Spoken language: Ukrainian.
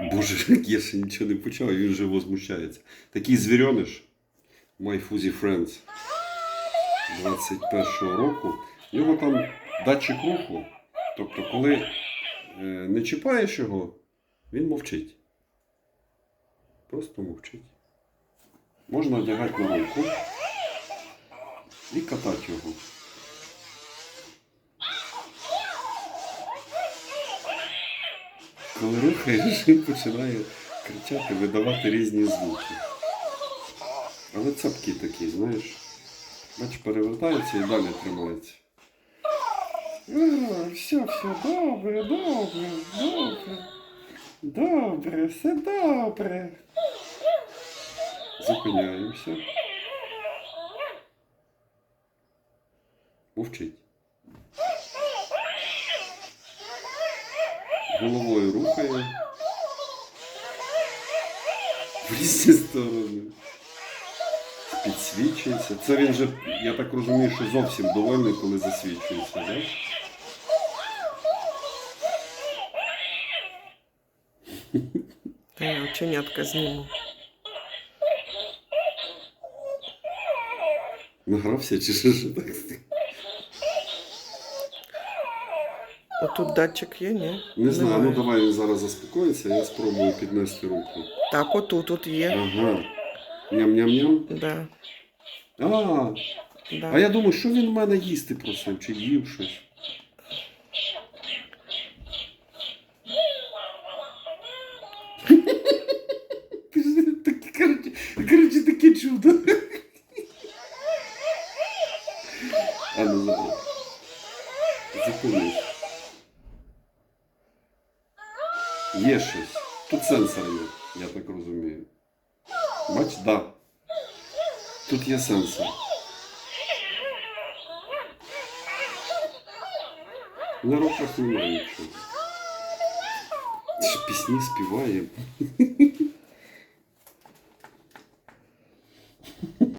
Боже, як я ще нічого не почав, він вже возмущається. Такий звірьониш, My Fuzzy Friends 21-го року. В нього там датчик руху. Тобто, коли е, не чіпаєш його, він мовчить. Просто мовчить. Можна одягати на руку і катати його. Коли рухаєш, він починає кричати, видавати різні звуки. Але цапки такі, знаєш. Бач, перевертається і далі тримається. Все, все добре, добре, добре. Добре, все добре. Зупиняємося. Мовчить. Головою рухає. В різні сторони. Підсвічується. Це він же, я так розумію, що зовсім довольний, коли засвічується, так? Та я оченятка зніму. Награвся чи що ж так? Отут датчик є, ні? Не знаю, ну Немає. давай він зараз заспокоїться, я спробую піднести руку. Так, отут тут є. Ага. Ням-ням-ням. Да, А, да. а я думаю, що він в мене їсти просив, чи їв щось. Таке, коротше, коротше, таке чудо. А ну забудь. Зупинись. Є щось. Тут сенсор є, я так розумію. Бач, да. Тут є сенсор. На руках немає нічого. Ще пісні співає.